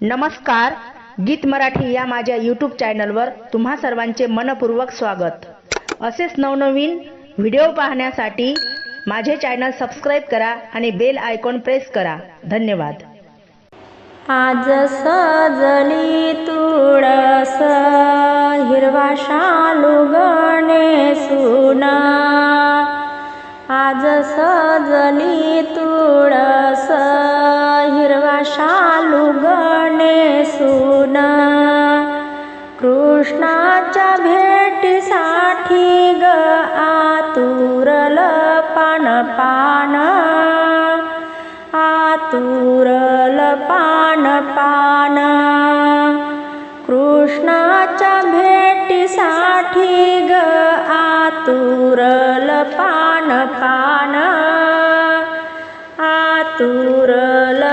नमस्कार गीत मराठी या माझ्या यूट्यूब चॅनलवर तुम्हा सर्वांचे मनपूर्वक स्वागत. असेच नवनवीन व्हिडिओ पाहण्यासाठी माझे चॅनल सबस्क्राईब करा आणि बेल आयकॉन प्रेस करा. धन्यवाद. आज सजली तुळस हिरवा शालू गणे सुना. आज सजली तू सुना कृष्णाच्या भेटीसाठी ग आतुरल पान पान. आतुरल पान पान. कृष्णाच्या भेटीसाठी ग आतुरल पान पान. आतुरल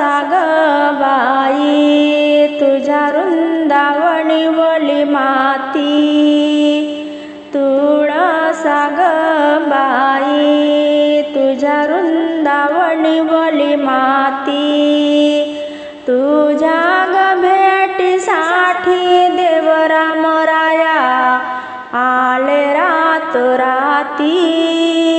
तुळसा बाई तुझ्या वृंदावणी वली माती तुळसा ग बाई तुझ्या वृंदावणी वली माती तुझ्या ग भेटीसाठी देवराम राया आले रात राती.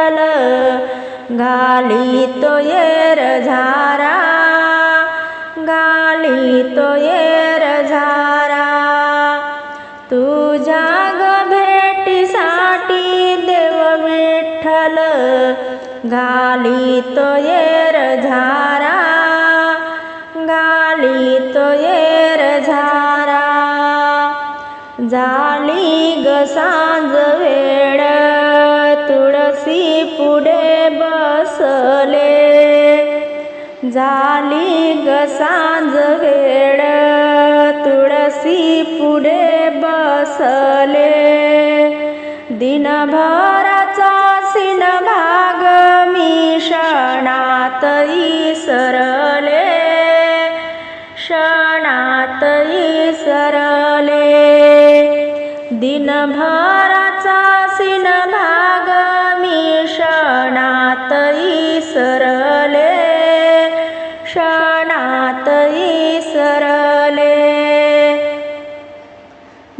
विठ्ठल घाली तो येर झारा घाली तो येर झारा. तुझ्या ग भेटीसाठी देव विठ्ठल घाली तो येर झारा घाली तो येर झारा. झाली ग सांज वेळ तुळसी पुढे बसले. झाली ग सांज वेळ. तुळसी पुढे बसले. दिनभराचा सिन भाग मी क्षणात सरले. क्षणात सरले. दिनभर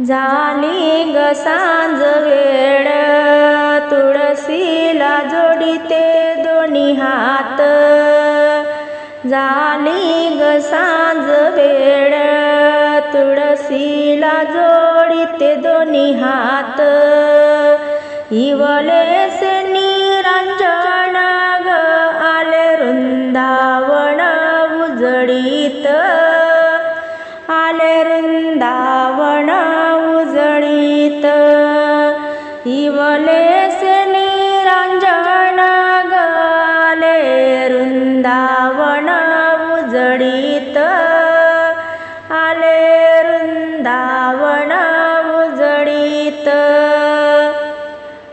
झाली ग सांज वेळ. तुळशीला जोडिते दोन्ही हात. झाली ग सांज वेळ. तुळशीला जोडिते दोन्ही हात. इवलेस निरंजन ग आले वृंदावन उजळीत आले वृंदा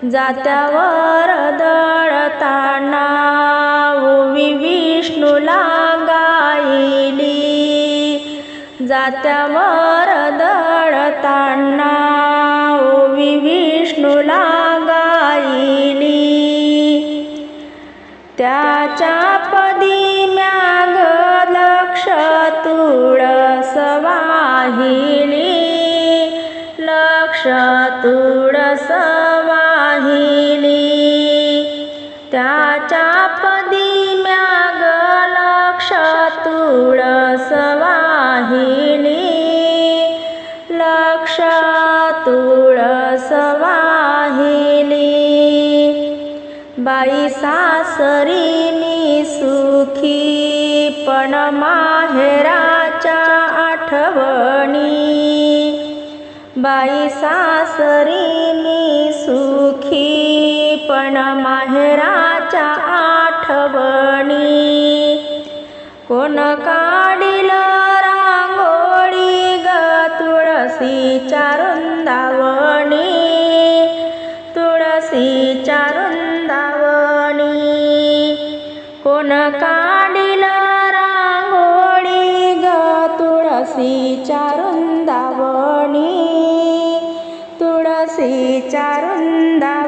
जात्यावर दळताना ओवी विष्णूला गायली जात्यावर दळताना ओवी विष्णूला गायली त्याच्या पदी म्याग लक्ष तुळस वाहिली. लक्ष सासरीनी सुखी पण माहेराच्या आठवणी. बाई सासरीनी सुखी पण माहेराच्या आठवणी. कोण काढील रांगोळी ग तुळशीच्या तुळसी तुलसी तुळसी चुन्द